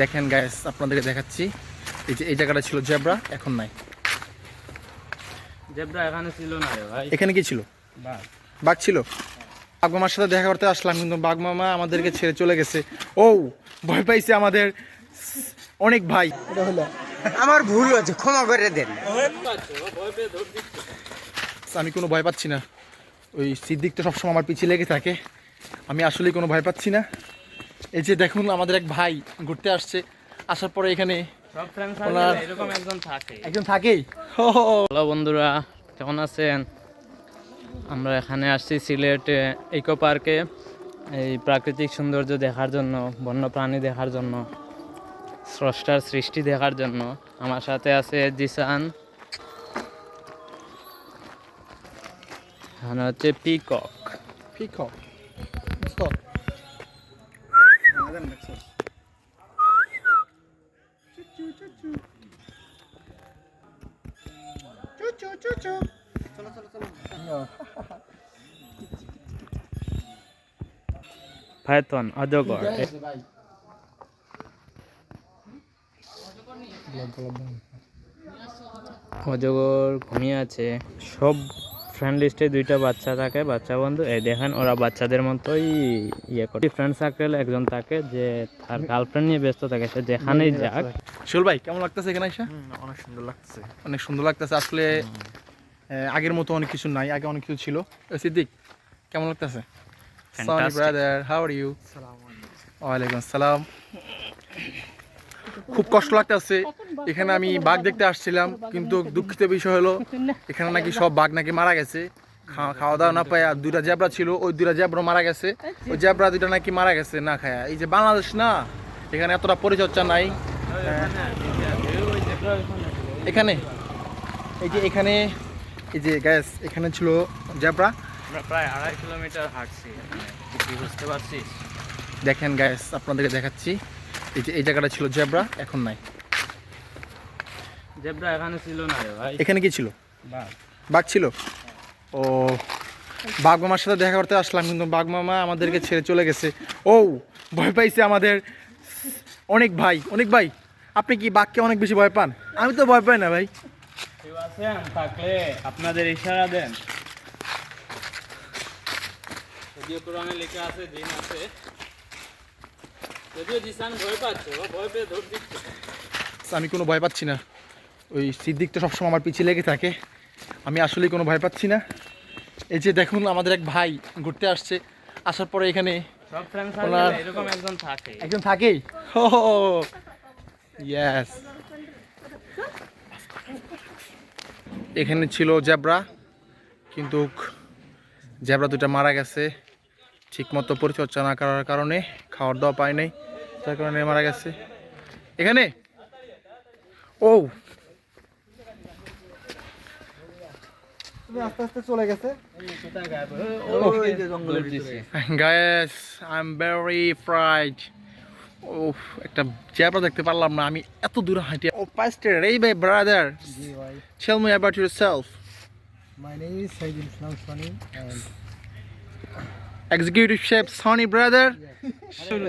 দেখেন গ্যাস আপনাদেরকে দেখাচ্ছি। এই যে এই জায়গাটা ছিল জেব্রা এখন নাই। জেব্রা এখানে ছিল না রে ভাই। এখানে কি ছিল? বাঘ। ছিল? বাঘ মামার সাথে দেখা করতে আসলাম কিন্তু বাঘ মামা আমাদেরকে ছেড়ে চলে গেছে। ও ভয় পাইছে আমাদের। অনেক ভাই। হলো আমার ভুল হচ্ছে ক্ষমা করে দেন। আমি কোনো ভয় পাচ্ছি না। ওই সিদ্দিক তো সবসময় আমার পিছিয়ে লেগে থাকে। আমি আসলেই কোনো ভয় পাচ্ছি না। এই যে দেখুন আমাদের এক ভাই ঘুরতে আসছে। আসার পরে এখানে এরকম একজন থাকে। একজন থাকেই। হ্যালো বন্ধুরা কেমন আছেন? আমরা এখানে আসছি সিলেটে ইকো পার্কে এই প্রাকৃতিক সৌন্দর্য দেখার জন্য বন্য প্রাণী দেখার জন্য স্রষ্টার সৃষ্টি দেখার জন্য। আমার সাথে আছে জিসান। এখানে হচ্ছে পিকক। Peacock. ফায়তন অজগর অজগর ঘুমিয়ে আছে। সব ফ্রেন্ড লিস্টে দুইটা বাচ্চা থাকে বাচ্চা বন্ধু। এই দেখেন ওরা বাচ্চাদের মতোই ইয়ে করে। ফ্রেন্ড সার্কেল একজন থাকে যে তার গার্লফ্রেন্ড নিয়ে ব্যস্ত থাকে সে যেখানেই যাক। শোল ভাই কেমন লাগতেছে এখানে এসে? অনেক সুন্দর লাগতেছে। অনেক সুন্দর লাগতেছে। আসলে আগের মতো অনেক কিছু নাই আগে অনেক কিছু ছিল। সিদ্দিক কেমন লাগতেছে? ব্রাদার হাউ আর ইউ ওয়ালাইকুম আসসালাম। খুব কষ্ট লাগতেছে। এখানে আমি বাঘ দেখতে আসছিলাম কিন্তু দুঃখিত বিষয় হলো এখানে নাকি সব বাঘ নাকি মারা গেছে। খাওয়া দাওয়া না পায় আর দুইটা জ্যাবরা ছিল ওই দুইটা জ্যাবরা মারা গেছে। ওই জ্যাবরা দুইটা নাকি মারা গেছে না খায়া। এই যে বাংলাদেশ না এখানে এতটা পরিচর্যা নাই। এখানে এই যে এখানে এই যে গ্যাস এখানে ছিল জ্যাবরা আমরা প্রায় আড়াই কিলোমিটার হাঁটছি বুঝতে পারছিস? দেখেন গ্যাস আপনাদেরকে দেখাচ্ছি। এই যে এই জায়গাটা ছিল জ্যাবরা এখন নাই। জেব্রা এখানে ছিল না রে ভাই। এখানে কি ছিল? বাহ বাঘ ছিল? ও বাঘ মামার সাথে দেখা করতে আসলাম কিন্তু বাঘ মামা আমাদেরকে ছেড়ে চলে গেছে। ও ভয় পাইছে আমাদের। অনেক ভাই অনেক ভাই আপনি কি বাঘকে অনেক বেশি ভয় পান? আমি তো ভয় পাই না ভাই। আছেন থাকলে আপনাদের ইশারা দেন। যদিও কোরআনে লেখা আছে জিন আছে যদিও জিসান ভয় পাচ্ছে ও ভয় পেয়ে দৌড় দিচ্ছে আমি কোনো ভয় পাচ্ছি না। ওই সিদ্দিক তো সবসময় আমার পিছিয়ে লেগে থাকে। আমি আসলেই কোনো ভয় পাচ্ছি না। এই যে দেখুন আমাদের এক ভাই ঘুরতে আসছে। আসার পরে এখানে একজন থাকে। একজন থাকেই? ইয়েস এখানে ছিল জ্যাবরা কিন্তু জ্যাবরা দুটা মারা গেছে। ঠিকমতো পরিচর্যা না করার কারণে খাওয়ার দাওয়া পায় নাই। যার কারণে মারা গেছে। এখানে? ও। আস্তে আস্তে চলে গেছে। Guys I am very fried ও একটা জ্যাবরা দেখতে পারলাম না আমি এত দূরে হাঁটি ও পাস্টার এই ভাই brother. My name is Saidul Islam Sonny Sonny,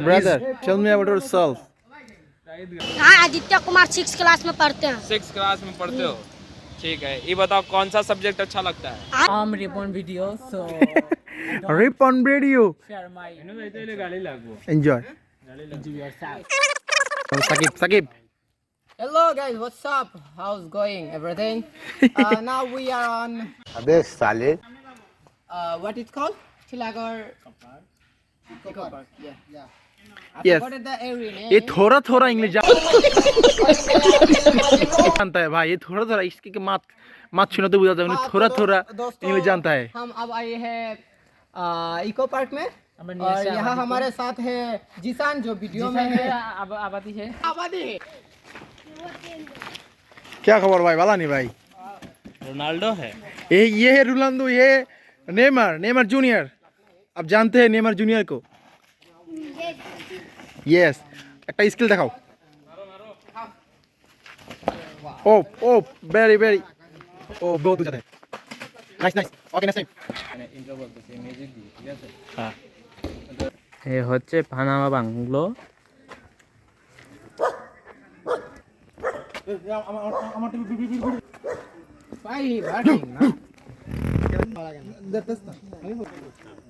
brother, tell me about yourself. हाँ आदित्य कुमार सिक्स क्लास में पढ़ते हैं सिक्स क्लास में पढ़ते हो ठीक है ये बताओ कौन सा सब्जेक्ट अच्छा लगता है आम Ripon video so Ripon video enjoy Sakib Sakib Hello guys, what's up? How's going? Everything? Uh, now we are on. अबे साले. Uh, what it called? Chilagar. Eco Park yeah yeah I Yes. forgot the area name ये थोड़ा थोड़ा English जानता है भाई ये थोड़ा थोड़ा इसके के मात मात सुनो तो बुझा जाए हाँ, थोड़ा तो थोड़ा दोस्तों, इंग्लिश जानता है हम अब आए हैं इको पार्क में और यहाँ हमारे साथ है जिसान जो वीडियो में है आबादी है आबादी क्या खबर भाई वाला नहीं भाई रोनाल्डो है ये ये है रोनाल्डो ये नेमर नेमर जूनियर आप जानते हैं नेमर जूनियर को यस একটা স্কিল দেখাও ও ও ভেরি ভেরি ও বহুত উঁচা নাইস নাইস ওকে নাইস এ হচ্ছে পানামা বাংলো ভাই বার্ডিং না তো গাইজ